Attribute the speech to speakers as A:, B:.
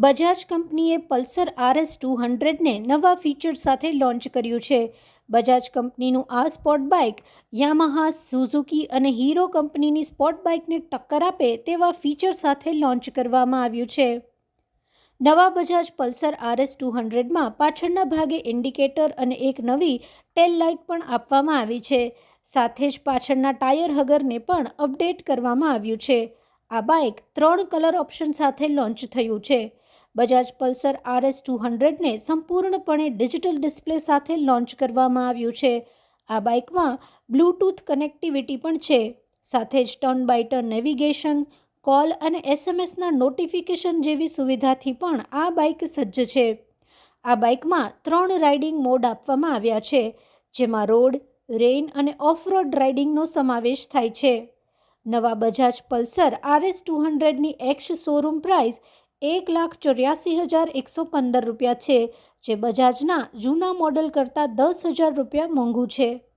A: બજાજ કંપનીએ Pulsar RS two હંડ્રેડને નવા feature સાથે લોન્ચ કર્યું છે. બજાજ કંપનીનું આ સ્પોર્ટ બાઇક યામાહા, સુઝુકી અને હીરો કંપનીની સ્પોર્ટ બાઇકને ટક્કર આપે તેવા ફીચર સાથે લોન્ચ કરવામાં આવ્યું છે. નવા બજાજ પલ્સર આરએસ ટુ હંડ્રેડમાં પાછળના ભાગે ઇન્ડિકેટર અને એક નવી ટેલ લાઇટ પણ આપવામાં આવી છે. સાથે જ પાછળના ટાયર હગરને પણ અપડેટ કરવામાં આવ્યું છે. આ બાઇક ત્રણ કલર ઓપ્શન સાથે લોન્ચ થયું છે. બજાજ પલ્સર આરએસ ટુ હંડ્રેડને સંપૂર્ણપણે ડિજિટલ ડિસ્પ્લે સાથે લોન્ચ કરવામાં આવ્યું છે. આ બાઇકમાં બ્લૂટૂથ કનેક્ટિવિટી પણ છે. સાથે જ turn by turn navigation, call અને એસએમએસના નોટિફિકેશન જેવી સુવિધાથી પણ આ બાઇક સજ્જ છે. આ બાઇકમાં ત્રણ રાઇડિંગ મોડ આપવામાં આવ્યા છે, જેમાં રોડ, રેઇન અને ઓફરોડ રાઇડિંગનો સમાવેશ થાય છે. નવા બજાજ પલ્સર આરએસ ટુ હંડ્રેડની એક્સ શોરૂમ પ્રાઇસ એક લાખ ચોર્યાસી હજાર એકસો પંદર રૂપિયા છે, જે બજાજના જૂના મોડલ કરતાં દસ હજાર રૂપિયા મોંઘું છે.